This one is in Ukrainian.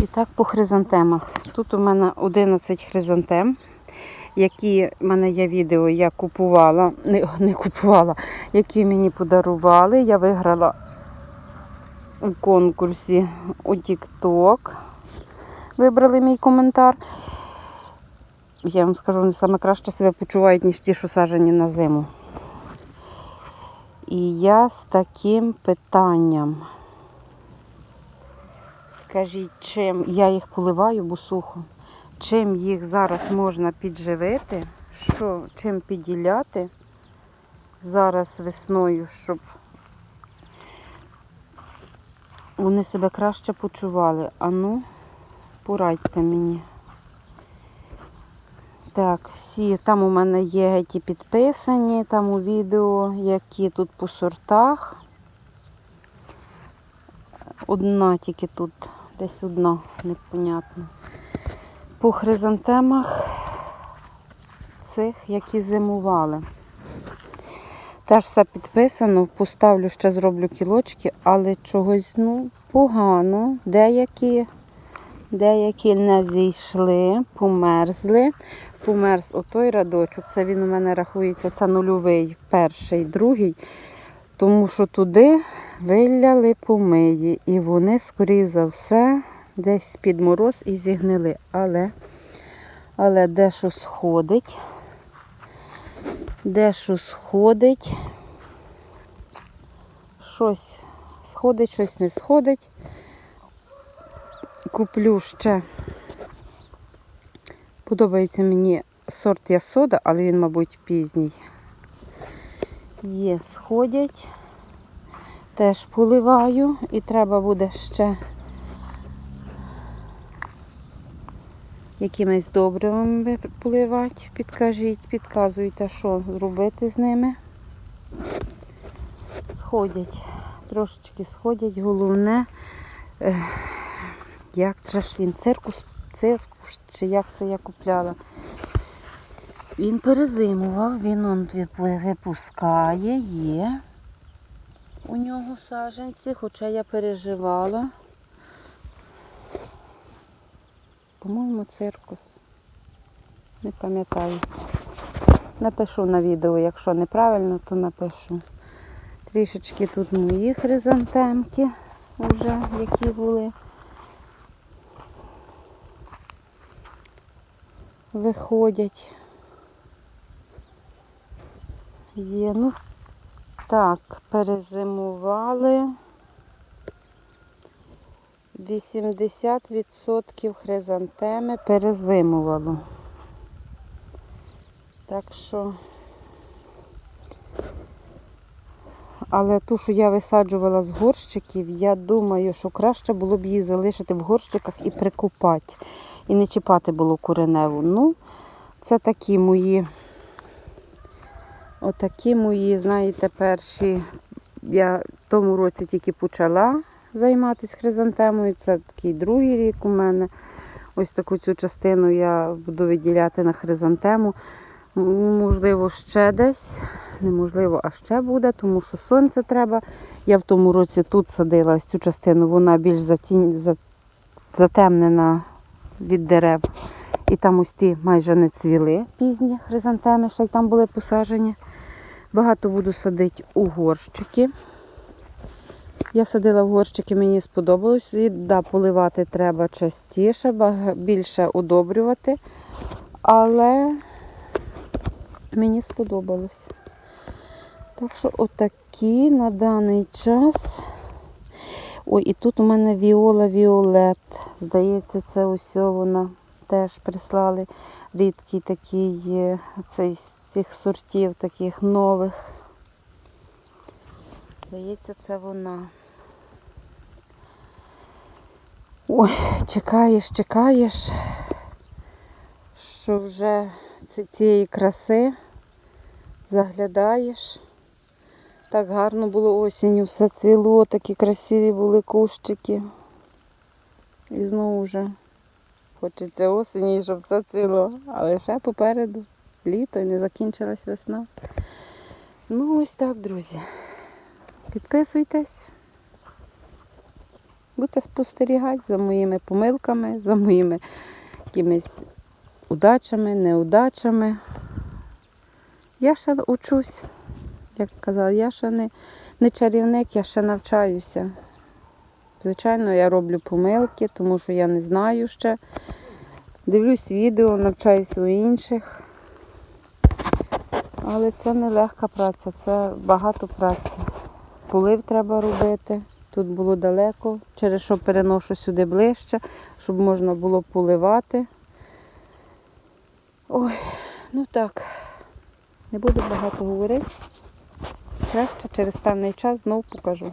І так по хризантемах. Тут у мене 11 хризантем, які в мене є відео, я купувала, не, не купувала, які мені подарували. Я виграла у конкурсі у TikTok. Вибрали мій коментар. Я вам скажу, вони саме краще себе почувають, ніж ті, що сажені на зиму. І я з таким питанням. Скажіть, чим я їх поливаю, бо чим їх зараз можна підживити, що, чим підділяти зараз весною, щоб вони себе краще почували. А ну, порадьте мені. Так, всі, там у мене є геті підписані, там у відео, які тут по сортах. Одна тільки тут, десь одна, непонятно. По хризантемах цих, які зимували. Теж все підписано, поставлю, ще зроблю кілочки, але чогось ну, погано. Деякі, деякі не зійшли, померзли. Померз отой радочок, це він у мене рахується, це нульовий, перший, другий. Тому що туди виляли помиї. І вони, скоріше за все, десь під мороз і зігнили. Але, але дещо сходить. Дещо сходить. Щось сходить, щось не сходить. Куплю ще. Подобається мені сорт ясода, але він, мабуть, пізній. Є, сходять. Теж поливаю і треба буде ще якимись добривами поливати. Підкажіть, підказуйте, що зробити з ними. Сходять, трошечки сходять. Головне, е, як це ж він, циркус, циркус, чи як це я купляла. Він перезимував, він он випускає, є у нього саженці, хоча я переживала. По-моєму, циркус. Не пам'ятаю. Напишу на відео, якщо неправильно, то напишу. Трішечки тут мої хризантемки вже, які були. Виходять. Є, ну так, перезимували 80% хризантеми перезимувало. Так що, але ту, що я висаджувала з горщиків, я думаю, що краще було б її залишити в горщиках і прикопати. І не чіпати було куреневу. Ну, це такі мої. Отакі мої, знаєте, перші. Я в тому році тільки почала займатися хризантемою. Це такий другий рік у мене. Ось таку цю частину я буду виділяти на хризантему. Можливо, ще десь. Неможливо, а ще буде, тому що сонце треба. Я в тому році тут садила ось цю частину, вона більш затемнена від дерев. І там ось ті майже не цвіли пізні хризантеми, ще й там були посаджені. Багато буду садити у горщики. Я садила в горщики, мені сподобалось. І, да, поливати треба частіше, більше удобрювати. Але мені сподобалось. Так що отакі на даний час. Ой, і тут у мене Віола Віолет. Здається, це ось вона теж прислали. Рідкий такий е, цей цих сортів, таких нових. Здається, це вона. Ой, чекаєш, чекаєш, що вже цієї краси заглядаєш. Так гарно було осінню, все цвіло, такі красиві були кущики. І знову вже хочеться осені, щоб все цвіло. Але ще попереду літо і не закінчилась весна. Ну ось так, друзі. Підписуйтесь. Будете спостерігати за моїми помилками, за моїми якимись удачами, неудачами. Я ще учусь, як казала, я ще не, не чарівник, я ще навчаюся. Звичайно, я роблю помилки, тому що я не знаю ще. Дивлюсь відео, навчаюся у інших. Але це не легка праця, це багато праці. Полив треба робити. Тут було далеко, через що переношу сюди ближче, щоб можна було поливати. Ой, ну так, не буду багато говорити. Краще через певний час знову покажу.